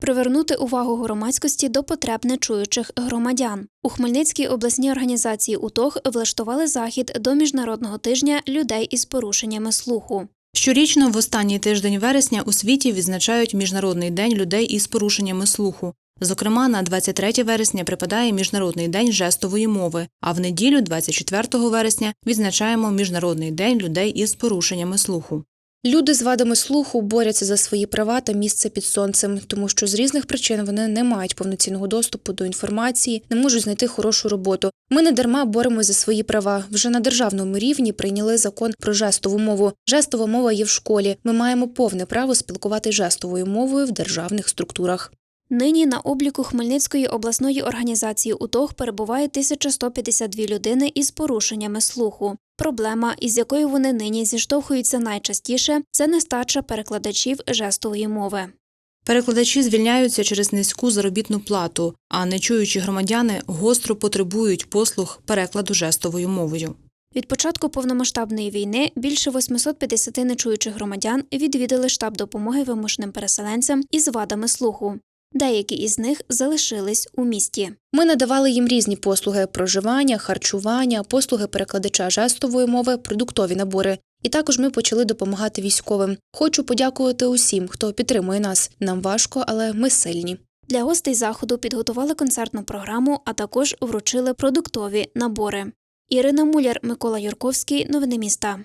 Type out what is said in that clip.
Привернути увагу громадськості до потреб нечуючих громадян. У Хмельницькій обласній організації УТОГ влаштували захід до міжнародного тижня людей із порушеннями слуху. Щорічно в останній тиждень вересня у світі відзначають Міжнародний день людей із порушеннями слуху. Зокрема, на 23 вересня припадає Міжнародний день жестової мови, а в неділю, 24 вересня, відзначаємо Міжнародний день людей із порушеннями слуху. Люди з вадами слуху борються за свої права та місце під сонцем, тому що з різних причин вони не мають повноцінного доступу до інформації, не можуть знайти хорошу роботу. Ми не дарма боремося за свої права. Вже на державному рівні прийняли закон про жестову мову. Жестова мова є в школі. Ми маємо повне право спілкувати жестовою мовою в державних структурах. Нині на обліку Хмельницької обласної організації УТОГ перебуває 1152 людини із порушеннями слуху. Проблема, із якою вони нині зіштовхуються найчастіше, це нестача перекладачів жестової мови. Перекладачі звільняються через низьку заробітну плату, а нечуючі громадяни гостро потребують послуг перекладу жестовою мовою. Від початку повномасштабної війни більше 850 нечуючих громадян відвідали штаб допомоги вимушеним переселенцям із вадами слуху. Деякі із них залишились у місті. Ми надавали їм різні послуги проживання, харчування, послуги перекладача жестової мови, продуктові набори. І також ми почали допомагати військовим. Хочу подякувати усім, хто підтримує нас. Нам важко, але ми сильні. Для гостей заходу підготували концертну програму, а також вручили продуктові набори. Ірина Муляр, Микола Юрковський. Новини міста.